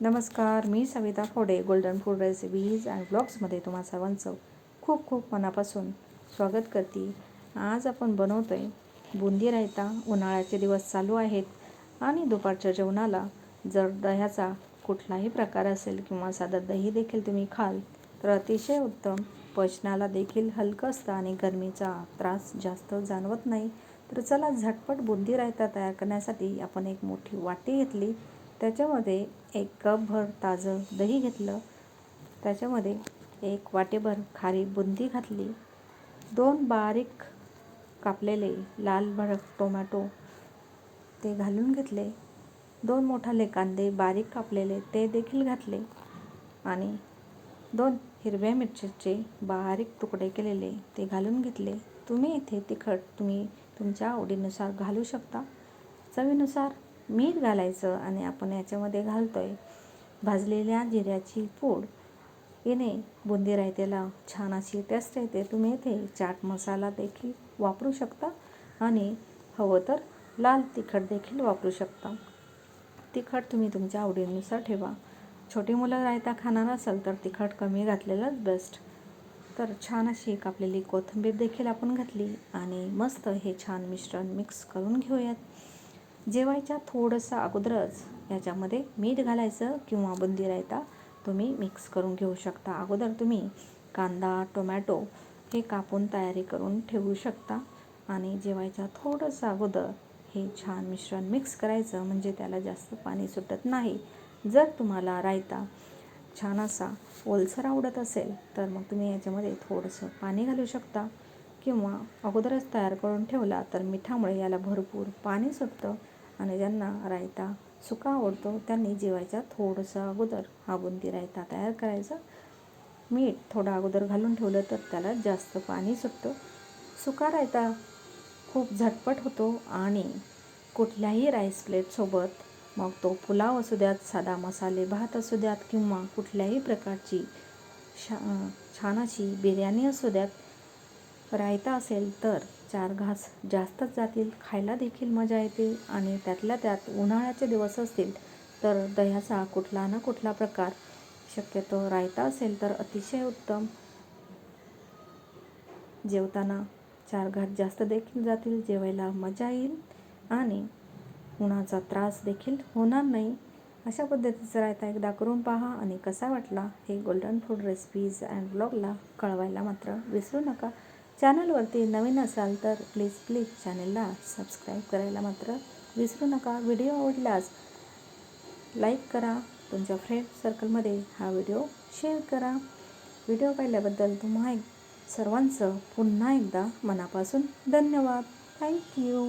नमस्कार मी Savita Phode golden food recipes and ब्लॉग्समध्ये तुम्हा सर्वांचं खूप खूप मनापासून स्वागत करते. आज आपण बनवतो आहे बुंदी रायता. उन्हाळ्याचे दिवस चालू आहेत आणि दुपारच्या जेवणाला जर दह्याचा कुठलाही प्रकार असेल किंवा साधं दही देखील तुम्ही खाल तर अतिशय उत्तम. पचनाला देखील हलकं असतं आणि गरमीचा त्रास जास्त जाणवत नाही. तर चला झटपट बुंदी रायता तयार करण्यासाठी आपण एक मोठी वाटी घेतली. त्याच्यामध्ये एक कपभर ताजं दही घेतलं. त्याच्यामध्ये एक वाटेभर खारी बुंदी घातली. दोन बारीक कापलेले लाल भडक टोमॅटो ते घालून घेतले. दोन मोठाले कांदे बारीक कापलेले ते देखील घातले आणि दोन हिरव्या मिरचीचे बारीक तुकडे केलेले ते घालून घेतले. तुम्ही इथे तिखट तुम्ही तुमच्या आवडीनुसार घालू शकता. चवीनुसार मीठ घालायचं आणि आपण याच्यामध्ये घालतो आहे भाजलेल्या जिऱ्याची पूड. येणे बुंदी रायतेला छान अशी टेस्ट येते. तुम्ही इथे चाट मसाला देखील वापरू शकता आणि हवं तर लाल तिखट देखील वापरू शकता. तिखट तुम्ही तुमच्या आवडीनुसार ठेवा. छोटी मुलं रायता खाणार असेल तर तिखट कमी घातलेलंच बेस्ट तर छान अशी कापलेली कोथिंबीर देखील आपण घातली आणि मस्त हे छान मिश्रण मिक्स करून घेऊयात. जेवायच्या थोडंसं अगोदरच याच्यामध्ये मीठ घालायचं किंवा बुंदी रायता तुम्ही मिक्स करून घेऊ शकता. अगोदर तुम्ही कांदा टोमॅटो हे कापून तयारी करून ठेवू शकता आणि जेवायच्या थोडंसं अगोदर हे छान मिश्रण मिक्स करायचं म्हणजे त्याला जास्त पाणी सुटत नाही. जर तुम्हाला रायता छान असा ओलसर आवडत असेल तर मग तुम्ही याच्यामध्ये थोडंसं पाणी घालू शकता किंवा अगोदरच तयार करून ठेवला तर मिठामुळे याला भरपूर पाणी सुटतं. आणि ज्यांना रायता सुका आवडतो त्यांनी जेवायच्या थोडंसं अगोदर हा बुंदी रायता तयार करायचा. मीठ थोडं अगोदर घालून ठेवलं तर त्याला जास्त पाणी सुटतं. सुका रायता खूप झटपट होतो आणि कुठल्याही राईस प्लेटसोबत मग तो पुलाव असू द्यात साधा मसाले भात असू द्यात किंवा कुठल्याही प्रकारची शा छान अशी बिर्याणी असू द्यात रायता असेल तर चार घास जास्तच जातील खायला देखील मजा येते आणि त्यातल्या त्यात उन्हाळ्याचे दिवस असतील तर दह्याचा कुठला ना कुठला प्रकार. शक्यतो रायता असेल तर अतिशय उत्तम. जेवताना चार घास जास्त देखील जातील जेवायला मजा येईल आणि उन्हाचा त्रास देखील होणार नाही. अशा पद्धतीचा रायता एकदा करून पहा आणि कसा वाटला हे गोल्डन फूड रेसिपीज अँड ब्लॉगला कळवायला मात्र विसरू नका. चॅनलवरती नवीन असाल तर प्लीज प्लीज चॅनलला सबस्क्राईब करायला मात्र विसरू नका. व्हिडिओ आवडल्यास लाईक करा. तुमच्या फ्रेंड सर्कलमध्ये हा व्हिडिओ शेअर करा. व्हिडिओ पाहिल्याबद्दल तुम्हा सर्वांचं पुन्हा एकदा मनापासून धन्यवाद. थँक्यू